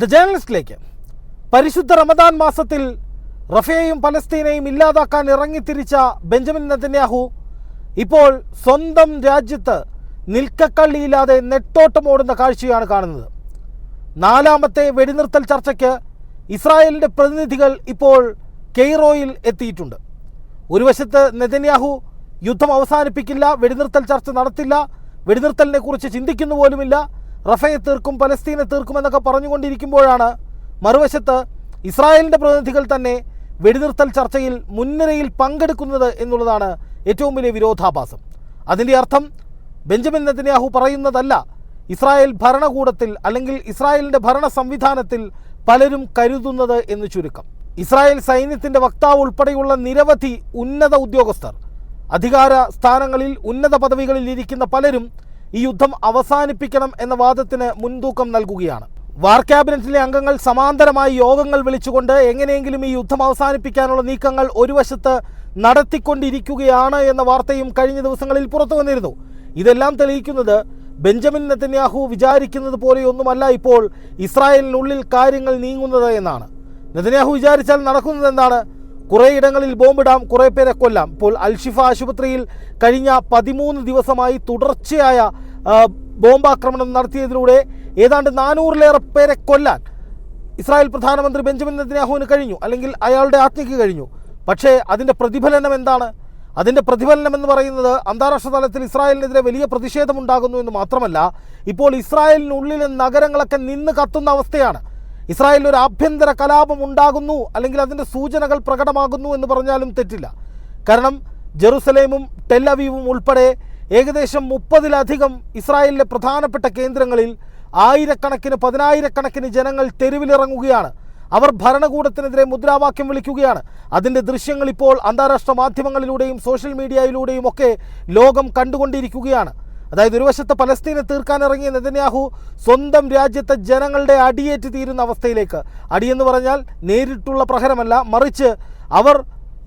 The ജേർണലിസ്റ്റിലേക്ക്. പരിശുദ്ധ റമദാൻ മാസത്തിൽ റഫേയും പലസ്തീനെയും ഇല്ലാതാക്കാൻ ഇറങ്ങിത്തിരിച്ച ബെഞ്ചമിൻ നെതന്യാഹു ഇപ്പോൾ സ്വന്തം രാജ്യത്ത് നിൽക്കക്കള്ളിയില്ലാതെ നെട്ടോട്ടമോടുന്ന കാഴ്ചയാണ് കാണുന്നത്. നാലാമത്തെ വെടിനിർത്തൽ ചർച്ചയ്ക്ക് ഇസ്രായേലിന്റെ പ്രതിനിധികൾ ഇപ്പോൾ കെയ്റോയിൽ എത്തിയിട്ടുണ്ട്. ഒരു വശത്ത് നെതന്യാഹു യുദ്ധം അവസാനിപ്പിക്കില്ല വെടിനിർത്തൽ ചർച്ച നടത്തില്ല വെടിനിർത്തലിനെ കുറിച്ച് ചിന്തിക്കുന്നു പോലുമില്ല റഫയെ തീർക്കും പലസ്തീനെ തീർക്കും തീർക്കുമെന്നൊക്കെ പറഞ്ഞുകൊണ്ടിരിക്കുമ്പോഴാണ് മറുവശത്ത് ഇസ്രായേലിന്റെ പ്രതിനിധികൾ തന്നെ വെടിനിർത്തൽ ചർച്ചയിൽ മുൻനിരയിൽ പങ്കെടുക്കുന്നത് എന്നുള്ളതാണ് ഏറ്റവും വലിയ വിരോധാഭാസം. അതിന്റെ അർത്ഥം ബെഞ്ചമിൻ നെതന്യാഹു പറയുന്നതല്ല ഇസ്രായേൽ ഭരണകൂടത്തിൽ അല്ലെങ്കിൽ ഇസ്രായേലിന്റെ ഭരണ സംവിധാനത്തിൽ പലരും കരുതുന്നത് എന്ന് ചുരുക്കം. ഇസ്രായേൽ സൈന്യത്തിന്റെ വക്താവ് ഉൾപ്പെടെയുള്ള നിരവധി ഉന്നത ഉദ്യോഗസ്ഥർ അധികാര സ്ഥാനങ്ങളിൽ ഉന്നത പദവികളിൽ ഇരിക്കുന്ന പലരും ഈ യുദ്ധം അവസാനിപ്പിക്കണം എന്ന വാദത്തിന് മുൻതൂക്കം നൽകുകയാണ്. വാർ ക്യാബിനറ്റിലെ അംഗങ്ങൾ സമാന്തരമായി യോഗങ്ങൾ വിളിച്ചുകൊണ്ട് എങ്ങനെയെങ്കിലും ഈ യുദ്ധം അവസാനിപ്പിക്കാനുള്ള നീക്കങ്ങൾ ഒരു വശത്ത് നടത്തിക്കൊണ്ടിരിക്കുകയാണ് എന്ന വാർത്തയും കഴിഞ്ഞ ദിവസങ്ങളിൽ പുറത്തു വന്നിരുന്നു. ഇതെല്ലാം തെളിയിക്കുന്നത് ബെഞ്ചമിൻ നെതന്യാഹു വിചാരിക്കുന്നത് പോലെയൊന്നുമല്ല ഇപ്പോൾ ഇസ്രായേലിനുള്ളിൽ കാര്യങ്ങൾ നീങ്ങുന്നത് എന്നാണ്. നെതന്യാഹു വിചാരിച്ചാൽ നടക്കുന്നത് എന്താണ് കുറേ ഇടങ്ങളിൽ ബോംബിടാം കുറേ പേരെ കൊല്ലാം. ഇപ്പോൾ അൽഷിഫ ആശുപത്രിയിൽ കഴിഞ്ഞ പതിമൂന്ന് ദിവസമായി തുടർച്ചയായ ബോംബാക്രമണം നടത്തിയതിലൂടെ ഏതാണ്ട് നാനൂറിലേറെ പേരെ കൊല്ലാൻ ഇസ്രായേൽ പ്രധാനമന്ത്രി ബെഞ്ചമിൻ നെതന്യാഹുവിന് കഴിഞ്ഞു അല്ലെങ്കിൽ അയാളുടെ ആജ്ഞയ്ക്ക് കഴിഞ്ഞു. പക്ഷേ അതിന്റെ പ്രതിഫലനം എന്താണ്? അതിന്റെ പ്രതിഫലനം എന്ന് പറയുന്നത് അന്താരാഷ്ട്ര തലത്തിൽ ഇസ്രായേലിനെതിരെ വലിയ പ്രതിഷേധമുണ്ടാകുന്നു എന്ന് മാത്രമല്ല ഇപ്പോൾ ഇസ്രായേലിനുള്ളിലെ നഗരങ്ങളൊക്കെ നിന്ന് കത്തുന്ന അവസ്ഥയാണ്. ഇസ്രായേലിൽ ഒരു ആഭ്യന്തര കലാപം ഉണ്ടാകുന്നു അല്ലെങ്കിൽ അതിന്റെ സൂചനകൾ പ്രകടമാകുന്നു എന്ന് പറഞ്ഞാലും തെറ്റില്ല. കാരണം ജെറുസലേമും ടെല്ലവീവും ഉൾപ്പെടെ ഏകദേശം മുപ്പതിലധികം ഇസ്രായേലിലെ പ്രധാനപ്പെട്ട കേന്ദ്രങ്ങളിൽ ആയിരക്കണക്കിന് പതിനായിരക്കണക്കിന് ജനങ്ങൾ തെരുവിലിറങ്ങുകയാണ്. അവർ ഭരണകൂടത്തിനെതിരെ മുദ്രാവാക്യം വിളിക്കുകയാണ്. അതിന്റെ ദൃശ്യങ്ങൾ ഇപ്പോൾ അന്താരാഷ്ട്ര മാധ്യമങ്ങളിലൂടെയും സോഷ്യൽ മീഡിയയിലൂടെയും ഒക്കെ ലോകം കണ്ടുകൊണ്ടിരിക്കുകയാണ്. അതായത് ഒരു വശത്ത് പലസ്തീനെ തീർക്കാനിറങ്ങിയ നെതന്യാഹു സ്വന്തം രാജ്യത്തെ ജനങ്ങളുടെ അടിയേറ്റ് തീരുന്ന അവസ്ഥയിലേക്ക്. അടിയെന്ന് പറഞ്ഞാൽ നേരിട്ടുള്ള പ്രഹരമല്ല മറിച്ച് അവർ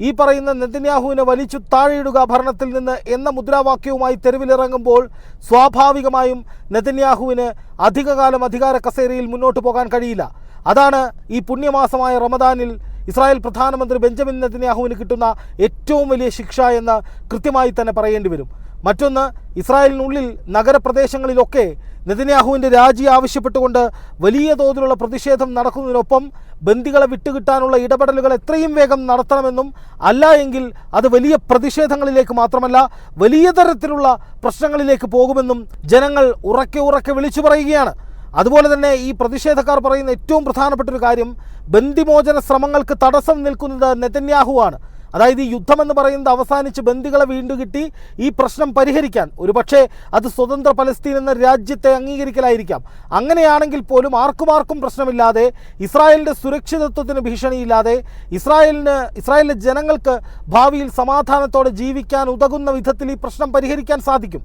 ഈ പറയുന്ന നെതന്യാഹുവിനെ വലിച്ചു താഴെയിടുക ഭരണത്തിൽ നിന്ന് എന്ന മുദ്രാവാക്യവുമായി തെരുവിലിറങ്ങുമ്പോൾ സ്വാഭാവികമായും നെതന്യാഹുവിന് അധികകാലം അധികാര കസേരയിൽ മുന്നോട്ട് പോകാൻ കഴിയില്ല. അതാണ് ഈ പുണ്യമാസമായ റമദാനിൽ ഇസ്രായേൽ പ്രധാനമന്ത്രി ബെഞ്ചമിൻ നെതന്യാഹുവിന് കിട്ടുന്ന ഏറ്റവും വലിയ ശിക്ഷ എന്ന് കൃത്യമായി തന്നെ പറയേണ്ടി വരും. മറ്റൊന്ന് ഇസ്രായേലിനുള്ളിൽ നഗരപ്രദേശങ്ങളിലൊക്കെ നെതന്യാഹുവിന്റെ രാജി ആവശ്യപ്പെട്ടുകൊണ്ട് വലിയ തോതിലുള്ള പ്രതിഷേധം നടക്കുന്നതിനൊപ്പം ബന്ദികളെ വിട്ടുകിട്ടാനുള്ള ഇടപെടലുകൾ എത്രയും വേഗം നടത്തണമെന്നും അല്ല എങ്കിൽ അത് വലിയ പ്രതിഷേധങ്ങളിലേക്ക് മാത്രമല്ല വലിയ തരത്തിലുള്ള പ്രശ്നങ്ങളിലേക്ക് പോകുമെന്നും ജനങ്ങൾ ഉറക്കെ ഉറക്കെ വിളിച്ചു പറയുകയാണ്. അതുപോലെ തന്നെ ഈ പ്രതിഷേധക്കാർ പറയുന്ന ഏറ്റവും പ്രധാനപ്പെട്ട ഒരു കാര്യം ബന്ദിമോചന ശ്രമങ്ങൾക്ക് തടസ്സം നിൽക്കുന്നത് നെതന്യാഹുവാണ്. അതായത് ഈ യുദ്ധമെന്ന് പറയുന്നത് അവസാനിച്ച് ബന്ദികളെ വീണ്ടും കിട്ടി ഈ പ്രശ്നം പരിഹരിക്കാൻ. ഒരുപക്ഷെ അത് സ്വതന്ത്ര പലസ്തീൻ എന്ന രാജ്യത്തെ അംഗീകരിക്കലായിരിക്കാം. അങ്ങനെയാണെങ്കിൽ പോലും ആർക്കും ആർക്കും പ്രശ്നമില്ലാതെ ഇസ്രായേലിന്റെ സുരക്ഷിതത്വത്തിന് ഭീഷണിയില്ലാതെ ഇസ്രായേലിന് ഇസ്രായേലിലെ ജനങ്ങൾക്ക് ഭാവിയിൽ സമാധാനത്തോടെ ജീവിക്കാൻ ഉതകുന്ന വിധത്തിൽ ഈ പ്രശ്നം പരിഹരിക്കാൻ സാധിക്കും.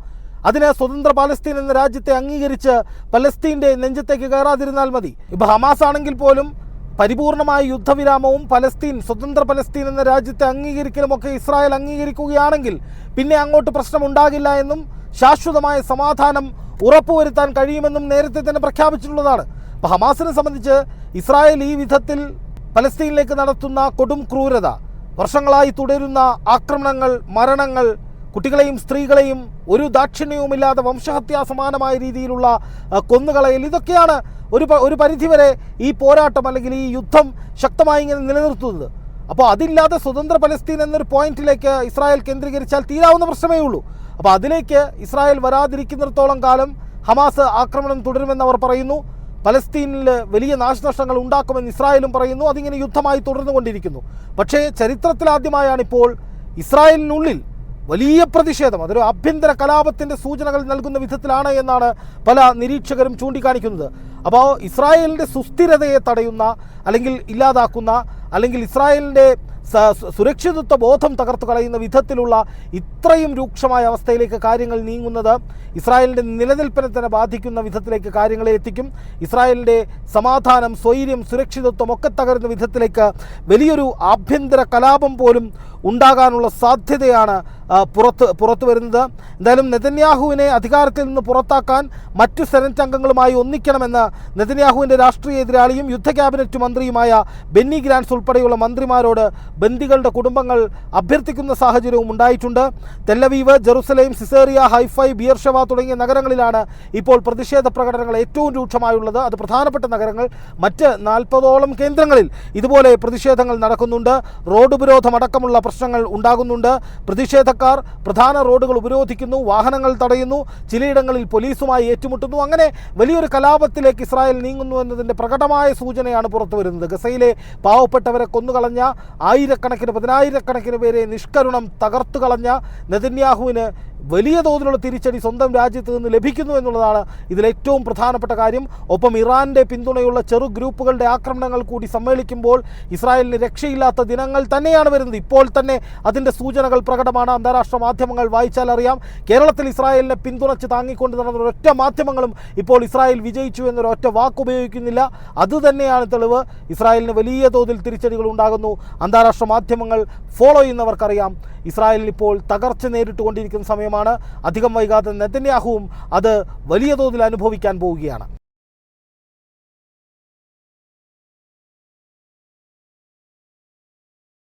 അതിനെ സ്വതന്ത്ര പലസ്തീൻ എന്ന രാജ്യത്തെ അംഗീകരിച്ച് പലസ്തീന്റെ നെഞ്ചത്തേക്ക് കയറാതിരുന്നാൽ മതി. ഇപ്പോൾ ഹമാസ് ആണെങ്കിൽ പോലും പരിപൂർണമായ യുദ്ധവിരാമവും പലസ്തീൻ സ്വതന്ത്ര പലസ്തീൻ എന്ന രാജ്യത്തെ അംഗീകരിക്കലുമൊക്കെ ഇസ്രായേൽ അംഗീകരിക്കുകയാണെങ്കിൽ പിന്നെ അങ്ങോട്ട് പ്രശ്നമുണ്ടാകില്ല എന്നും ശാശ്വതമായ സമാധാനം ഉറപ്പുവരുത്താൻ കഴിയുമെന്നും നേരത്തെ തന്നെ പ്രഖ്യാപിച്ചിട്ടുള്ളതാണ്. അപ്പോൾ ഹമാസിനെ സംബന്ധിച്ച് ഇസ്രായേൽ ഈ വിധത്തിൽ പലസ്തീനിലേക്ക് നടത്തുന്ന കൊടും ക്രൂരത വർഷങ്ങളായി തുടരുന്ന ആക്രമണങ്ങൾ മരണങ്ങൾ കുട്ടികളെയും സ്ത്രീകളെയും ഒരു ദാക്ഷിണ്യവുമില്ലാതെ വംശഹത്യാ സമാനമായ രീതിയിലുള്ള കൊന്നുകളയൽ ഇതൊക്കെയാണ് ഒരു ഒരു പരിധിവരെ ഈ പോരാട്ടം അല്ലെങ്കിൽ ഈ യുദ്ധം ശക്തമായി ഇങ്ങനെ നിലനിർത്തുന്നത്. അപ്പോൾ അതില്ലാതെ സ്വതന്ത്ര പലസ്തീൻ എന്നൊരു പോയിന്റിലേക്ക് ഇസ്രായേൽ കേന്ദ്രീകരിച്ചാൽ തീരാവുന്ന പ്രശ്നമേ ഉള്ളൂ. അപ്പോൾ അതിലേക്ക് ഇസ്രായേൽ വരാതിരിക്കുന്നിടത്തോളം കാലം ഹമാസ് ആക്രമണം തുടരുമെന്ന് അവർ പറയുന്നു. പലസ്തീനിൽ വലിയ നാശനഷ്ടങ്ങൾ ഉണ്ടാക്കുമെന്ന് ഇസ്രായേലും പറയുന്നു. അതിങ്ങനെ യുദ്ധമായി തുടർന്നുകൊണ്ടിരിക്കുന്നു. പക്ഷേ ചരിത്രത്തിലാദ്യമായാണിപ്പോൾ ഇസ്രായേലിനുള്ളിൽ വലിയ പ്രതിഷേധം. അതൊരു ആഭ്യന്തര കലാപത്തിന്റെ സൂചനകൾ നൽകുന്ന വിധത്തിലാണ് എന്നാണ് പല നിരീക്ഷകരും ചൂണ്ടിക്കാണിക്കുന്നത്. അപ്പോൾ ഇസ്രായേലിന്റെ സുസ്ഥിരതയെ തടയുന്ന അല്ലെങ്കിൽ ഇല്ലാതാക്കുന്ന അല്ലെങ്കിൽ ഇസ്രായേലിന്റെ സുരക്ഷിതത്വ ബോധം തകർത്തു കളയുന്ന വിധത്തിലുള്ള ഇത്രയും രൂക്ഷമായ അവസ്ഥയിലേക്ക് കാര്യങ്ങൾ നീങ്ങുന്നത് ഇസ്രായേലിന്റെ നിലനിൽപ്പിനെ തന്നെ ബാധിക്കുന്ന വിധത്തിലേക്ക് കാര്യങ്ങളെ എത്തിക്കും. ഇസ്രായേലിന്റെ സമാധാനം സ്വൈര്യം സുരക്ഷിതത്വം ഒക്കെ തകരുന്ന വിധത്തിലേക്ക് വലിയൊരു ആഭ്യന്തര കലാപം പോലും ഉണ്ടാകാനുള്ള സാധ്യതയാണ് പുറത്ത് പുറത്തു വരുന്നത്. എന്തായാലും നെതന്യാഹുവിനെ അധികാരത്തിൽ നിന്ന് പുറത്താക്കാൻ മറ്റു സെനറ്റ് അംഗങ്ങളുമായി ഒന്നിക്കണമെന്ന് നെതന്യാഹുവിന്റെ രാഷ്ട്രീയ എതിരാളിയും യുദ്ധ ക്യാബിനറ്റ് മന്ത്രിയുമായ ബെന്നി ഗ്രാൻസ് ഉൾപ്പെടെയുള്ള മന്ത്രിമാരോട് ബന്ദികളുടെ കുടുംബങ്ങൾ അഭ്യർത്ഥിക്കുന്ന സാഹചര്യവും ഉണ്ടായിട്ടുണ്ട്. തെല്ലവീവ് ജെറുസലേം സിസേറിയ ഹൈഫൈ ബിയർഷവ തുടങ്ങിയ നഗരങ്ങളിലാണ് ഇപ്പോൾ പ്രതിഷേധ പ്രകടനങ്ങൾ ഏറ്റവും രൂക്ഷമായുള്ളത്. അത് പ്രധാനപ്പെട്ട നഗരങ്ങൾ മറ്റ് നാൽപ്പതോളം കേന്ദ്രങ്ങളിൽ ഇതുപോലെ പ്രതിഷേധങ്ങൾ നടക്കുന്നുണ്ട്. റോഡ് ഉപരോധമടക്കമുള്ള പ്രശ്നങ്ങൾ ഉണ്ടാകുന്നുണ്ട്. പ്രതിഷേധക്കാർ പ്രധാന റോഡുകൾ ഉപരോധിക്കുന്നു വാഹനങ്ങൾ തടയുന്നു ചിലയിടങ്ങളിൽ പോലീസുമായി ഏറ്റുമുട്ടുന്നു. അങ്ങനെ വലിയൊരു കലാപത്തിലേക്ക് ഇസ്രായേൽ നീങ്ങുന്നു എന്നതിന്റെ പ്രകടമായ സൂചനയാണ് പുറത്തു വരുന്നത്. ഗസയിലെ പാവപ്പെട്ടവരെ കൊന്നുകളഞ്ഞ ആയിരക്കണക്കിന് പതിനായിരക്കണക്കിന് പേരെ നിഷ്കരുണം തകർത്തു കളഞ്ഞ നെതന്യാഹുവിന് വലിയ തോതിലുള്ള തിരിച്ചടി സ്വന്തം രാജ്യത്ത് നിന്ന് ലഭിക്കുന്നു എന്നുള്ളതാണ് ഇതിലേറ്റവും പ്രധാനപ്പെട്ട കാര്യം. ഒപ്പം ഇറാന്റെ പിന്തുണയുള്ള ചെറു ഗ്രൂപ്പുകളുടെ ആക്രമണങ്ങൾ കൂടി സമ്മേളിക്കുമ്പോൾ ഇസ്രായേലിന് രക്ഷയില്ലാത്ത ദിനങ്ങൾ തന്നെയാണ് വരുന്നത്. ഇപ്പോൾ തന്നെ അതിന്റെ സൂചനകൾ പ്രകടമാണ്. അന്താരാഷ്ട്ര മാധ്യമങ്ങൾ വായിച്ചാൽ അറിയാം. കേരളത്തിൽ ഇസ്രായേലിനെ പിന്തുണച്ച് താങ്ങിക്കൊണ്ട് നടന്ന ഒരൊറ്റ മാധ്യമങ്ങളും ഇപ്പോൾ ഇസ്രായേൽ വിജയിച്ചു എന്നൊരൊറ്റ വാക്ക് ഉപയോഗിക്കുന്നില്ല. അതുതന്നെയാണ് തെളിവ്. ഇസ്രായേലിന് വലിയ തോതിൽ തിരിച്ചടികൾ ഉണ്ടാകുന്നു. അന്താരാഷ്ട്ര മാധ്യമങ്ങൾ ഫോളോ ചെയ്യുന്നവർക്കറിയാം. ഇസ്രായേലിൽ ഇപ്പോൾ തകർച്ച നേരിട്ടുകൊണ്ടിരിക്കുന്ന സമയമാണ് അധികം വൈകാതെ നെതന്യാഹുവും അത് വലിയ തോതിൽ അനുഭവിക്കാൻ പോവുകയാണ്.